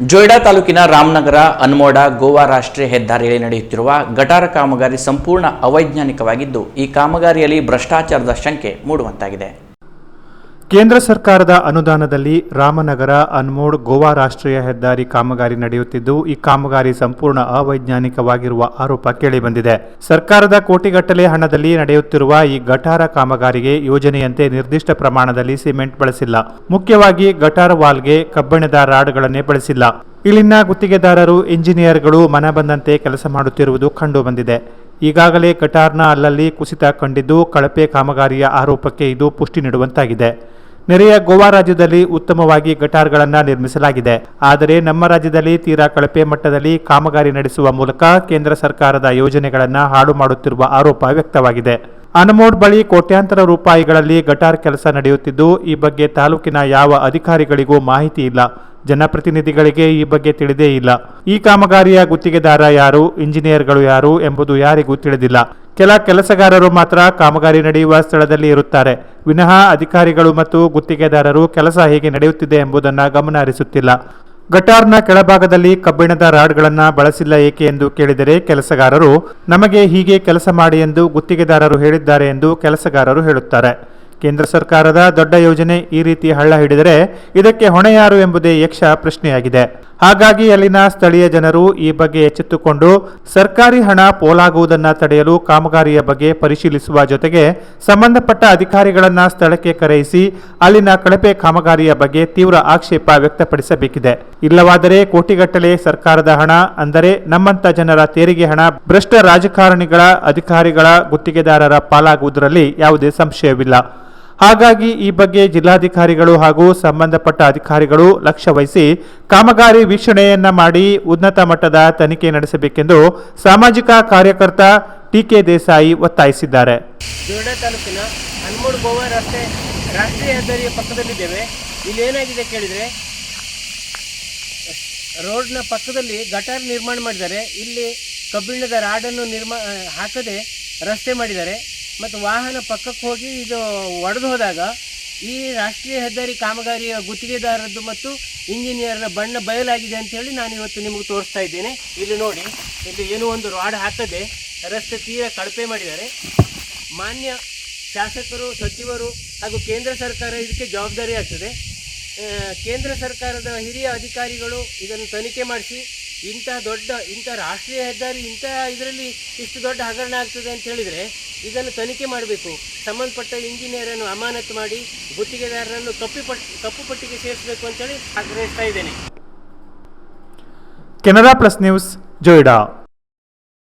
ಜೊಯ್ಡಾ ತಾಲೂಕಿನ ರಾಮನಗರ, ಅನ್ಮೋಡ, ಗೋವಾ ರಾಷ್ಟ್ರೀಯ ಹೆದ್ದಾರಿಯಲ್ಲಿ ನಡೆಯುತ್ತಿರುವ ಗಟಾರ ಕಾಮಗಾರಿ ಸಂಪೂರ್ಣ ಅವೈಜ್ಞಾನಿಕವಾಗಿದ್ದು, ಈ ಕಾಮಗಾರಿಯಲ್ಲಿ ಭ್ರಷ್ಟಾಚಾರದ ಶಂಕೆ ಮೂಡುವಂತಾಗಿದೆ. ಕೇಂದ್ರ ಸರ್ಕಾರದ ಅನುದಾನದಲ್ಲಿ ರಾಮನಗರ, ಅನ್ಮೋಡ್, ಗೋವಾ ರಾಷ್ಟ್ರೀಯ ಹೆದ್ದಾರಿ ಕಾಮಗಾರಿ ನಡೆಯುತ್ತಿದ್ದು, ಈ ಕಾಮಗಾರಿ ಸಂಪೂರ್ಣ ಅವೈಜ್ಞಾನಿಕವಾಗಿರುವ ಆರೋಪ ಕೇಳಿಬಂದಿದೆ. ಸರ್ಕಾರದ ಕೋಟಿಗಟ್ಟಲೆ ಹಣದಲ್ಲಿ ನಡೆಯುತ್ತಿರುವ ಈ ಗಟಾರ ಕಾಮಗಾರಿಗೆ ಯೋಜನೆಯಂತೆ ನಿರ್ದಿಷ್ಟ ಪ್ರಮಾಣದಲ್ಲಿ ಸಿಮೆಂಟ್ ಬಳಸಿಲ್ಲ. ಮುಖ್ಯವಾಗಿ ಗಟಾರ ವಾಲ್ಗೆ ಕಬ್ಬಿಣದ ರಾಡ್ಗಳನ್ನೇ ಬಳಸಿಲ್ಲ. ಇಲ್ಲಿನ ಗುತ್ತಿಗೆದಾರರು, ಇಂಜಿನಿಯರ್ಗಳು ಮನ ಬಂದಂತೆ ಕೆಲಸ ಮಾಡುತ್ತಿರುವುದು ಕಂಡುಬಂದಿದೆ. ಈಗಾಗಲೇ ಕಟಾರ್ನ ಅಲ್ಲಲ್ಲಿ ಕುಸಿತ ಕಂಡಿದ್ದು, ಕಳಪೆ ಕಾಮಗಾರಿಯ ಆರೋಪಕ್ಕೆ ಇದು ಪುಷ್ಟಿ ನೀಡುವಂತಾಗಿದೆ. ನೆರೆಯ ಗೋವಾ ರಾಜ್ಯದಲ್ಲಿ ಉತ್ತಮವಾಗಿ ಗಟಾರ್ಗಳನ್ನು ನಿರ್ಮಿಸಲಾಗಿದೆ. ಆದರೆ ನಮ್ಮ ರಾಜ್ಯದಲ್ಲಿ ತೀರಾ ಕಳಪೆ ಮಟ್ಟದಲ್ಲಿ ಕಾಮಗಾರಿ ನಡೆಸುವ ಮೂಲಕ ಕೇಂದ್ರ ಸರ್ಕಾರದ ಯೋಜನೆಗಳನ್ನು ಹಾಳು ಮಾಡುತ್ತಿರುವ ಆರೋಪ ವ್ಯಕ್ತವಾಗಿದೆ. ಅನಮೋಡ್ ಬಳಿ ಕೋಟ್ಯಾಂತರ ರೂಪಾಯಿಗಳಲ್ಲಿ ಗಟಾರ್ ಕೆಲಸ ನಡೆಯುತ್ತಿದ್ದು, ಈ ಬಗ್ಗೆ ತಾಲೂಕಿನ ಯಾವ ಅಧಿಕಾರಿಗಳಿಗೂ ಮಾಹಿತಿ ಇಲ್ಲ. ಜನಪ್ರತಿನಿಧಿಗಳಿಗೆ ಈ ಬಗ್ಗೆ ತಿಳಿದೇ ಇಲ್ಲ. ಈ ಕಾಮಗಾರಿಯ ಗುತ್ತಿಗೆದಾರ ಯಾರು, ಇಂಜಿನಿಯರ್ಗಳು ಯಾರು ಎಂಬುದು ಯಾರಿಗೂ ತಿಳಿದಿಲ್ಲ. ಕೆಲ ಕೆಲಸಗಾರರು ಮಾತ್ರ ಕಾಮಗಾರಿ ನಡೆಯುವ ಸ್ಥಳದಲ್ಲಿ ಇರುತ್ತಾರೆ. ವಿನಃ ಅಧಿಕಾರಿಗಳು ಮತ್ತು ಗುತ್ತಿಗೆದಾರರು ಕೆಲಸ ಹೇಗೆ ನಡೆಯುತ್ತಿದೆ ಎಂಬುದನ್ನು ಗಮನ ಹರಿಸುತ್ತಿಲ್ಲ ಗಟಾರ್ನ ಕೆಳಭಾಗದಲ್ಲಿ ಕಬ್ಬಿಣದ ರಾಡ್ಗಳನ್ನು ಬಳಸಿಲ್ಲ ಏಕೆ ಎಂದು ಕೇಳಿದರೆ ಕೆಲಸಗಾರರು, ನಮಗೆ ಹೀಗೆ ಕೆಲಸ ಮಾಡಿ ಎಂದು ಗುತ್ತಿಗೆದಾರರು ಹೇಳಿದ್ದಾರೆ ಎಂದು ಕೆಲಸಗಾರರು ಹೇಳುತ್ತಾರೆ. ಕೇಂದ್ರ ಸರ್ಕಾರದ ದೊಡ್ಡ ಯೋಜನೆ ಈ ರೀತಿ ಹಳ್ಳ ಹಿಡಿದರೆ ಇದಕ್ಕೆ ಹೊಣೆ ಯಾರು ಎಂಬುದೇ ಯಕ್ಷ ಪ್ರಶ್ನೆಯಾಗಿದೆ. ಹಾಗಾಗಿ ಅಲ್ಲಿನ ಸ್ಥಳೀಯ ಜನರು ಈ ಬಗ್ಗೆ ಎಚ್ಚೆತ್ತುಕೊಂಡು ಸರ್ಕಾರಿ ಹಣ ಪೋಲಾಗುವುದನ್ನು ತಡೆಯಲು ಕಾಮಗಾರಿಯ ಬಗ್ಗೆ ಪರಿಶೀಲಿಸುವ ಜೊತೆಗೆ ಸಂಬಂಧಪಟ್ಟ ಅಧಿಕಾರಿಗಳನ್ನು ಸ್ಥಳಕ್ಕೆ ಕರೆಯಿಸಿ ಅಲ್ಲಿನ ಕಳಪೆ ಕಾಮಗಾರಿಯ ಬಗ್ಗೆ ತೀವ್ರ ಆಕ್ಷೇಪ ವ್ಯಕ್ತಪಡಿಸಬೇಕಿದೆ. ಇಲ್ಲವಾದರೆ ಕೋಟಿಗಟ್ಟಲೆ ಸರ್ಕಾರದ ಹಣ, ಅಂದರೆ ನಮ್ಮಂತ ಜನರ ತೆರಿಗೆ ಹಣ, ಭ್ರಷ್ಟ ರಾಜಕಾರಣಿಗಳ ಅಧಿಕಾರಿಗಳ ಗುತ್ತಿಗೆದಾರರ ಪಾಲಾಗುವುದರಲ್ಲಿ ಯಾವುದೇ ಸಂಶಯವಿಲ್ಲ. ಹಾಗಾಗಿ ಈ ಬಗ್ಗೆ ಜಿಲ್ಲಾಧಿಕಾರಿಗಳು ಹಾಗೂ ಸಂಬಂಧಪಟ್ಟ ಅಧಿಕಾರಿಗಳು ಲಕ್ಷ್ಯ ವಹಿಸಿ ಕಾಮಗಾರಿ ವೀಕ್ಷಣೆಯನ್ನ ಮಾಡಿ ಉನ್ನತ ಮಟ್ಟದ ತನಿಖೆ ನಡೆಸಬೇಕೆಂದು ಸಾಮಾಜಿಕ ಕಾರ್ಯಕರ್ತ ಟಿ ಕೆ ದೇಸಾಯಿ ಒತ್ತಾಯಿಸಿದ್ದಾರೆ. ತಾಲೂಕಿನ ಗೋವಾ ರಸ್ತೆ ರಾಷ್ಟ್ರೀಯ ಹೆದ್ದಾರಿಯ ಪಕ್ಕದಲ್ಲಿದ್ದೇವೆ. ಇಲ್ಲಿ ಏನಾಗಿದೆ ಕೇಳಿದರೆ, ರೋಡ್ನ ಪಕ್ಕದಲ್ಲಿ ಗಟಾರ್ ನಿರ್ಮಾಣ ಮಾಡಿದ್ದಾರೆ. ಇಲ್ಲಿ ಕಬ್ಬಿಣದ ರಾಡನ್ನು ನಿರ್ಮಾ, ಹಾಕದೆ ರಸ್ತೆ ಮಾಡಿದ್ದಾರೆ. ಮತ್ತು ವಾಹನ ಪಕ್ಕಕ್ಕೆ ಹೋಗಿ ಇದು ಒಡೆದು ಹೋದಾಗ ಈ ರಾಷ್ಟ್ರೀಯ ಹೆದ್ದಾರಿ ಕಾಮಗಾರಿಯ ಗುತ್ತಿಗೆದಾರರದ್ದು ಮತ್ತು ಇಂಜಿನಿಯರ್ನ ಬಣ್ಣ ಬಯಲಾಗಿದೆ ಅಂತೇಳಿ ನಾನು ಇವತ್ತು ನಿಮಗೆ ತೋರಿಸ್ತಾ ಇದ್ದೇನೆ. ಇಲ್ಲಿ ನೋಡಿ, ಇಲ್ಲಿ ಏನೋ ಒಂದು ರಾಡ್ ಹಾಕದೆ ರಸ್ತೆ ತೀರ ಕಳಪೆ ಮಾಡಿದ್ದಾರೆ. ಮಾನ್ಯ ಶಾಸಕರು, ಸಚಿವರು ಹಾಗೂ ಕೇಂದ್ರ ಸರ್ಕಾರ ಇದಕ್ಕೆ ಜವಾಬ್ದಾರಿ ಆಗ್ತದೆ. ಕೇಂದ್ರ ಸರ್ಕಾರದ ಹಿರಿಯ ಅಧಿಕಾರಿಗಳು ಇದನ್ನು ತನಿಖೆ ಮಾಡಿಸಿ, ಇಂಥ ದೊಡ್ಡ, ಇಂಥ ರಾಷ್ಟ್ರೀಯ ಹೆದ್ದಾರಿ, ಇಂಥ ಇದರಲ್ಲಿ ಇಷ್ಟು ದೊಡ್ಡ ಹಗರಣ ಆಗ್ತದೆ ಅಂತ ಹೇಳಿದರೆ ಇದನ್ನು ತನಿಖೆ ಮಾಡಬೇಕು. ಸಂಬಂಧಪಟ್ಟ ಇಂಜಿನಿಯರನ್ನು ಅಮಾನತು ಮಾಡಿ ಗುತ್ತಿಗೆದಾರರನ್ನು ಕಪ್ಪಿ ಪಟ್, ಕಪ್ಪು ಪಟ್ಟಿಗೆ ಸೇರಿಸಬೇಕು ಅಂತೇಳಿ ಆಗ್ರಹಿಸ್ತಾ ಇದ್ದೇನೆ. Canara plus news Joida.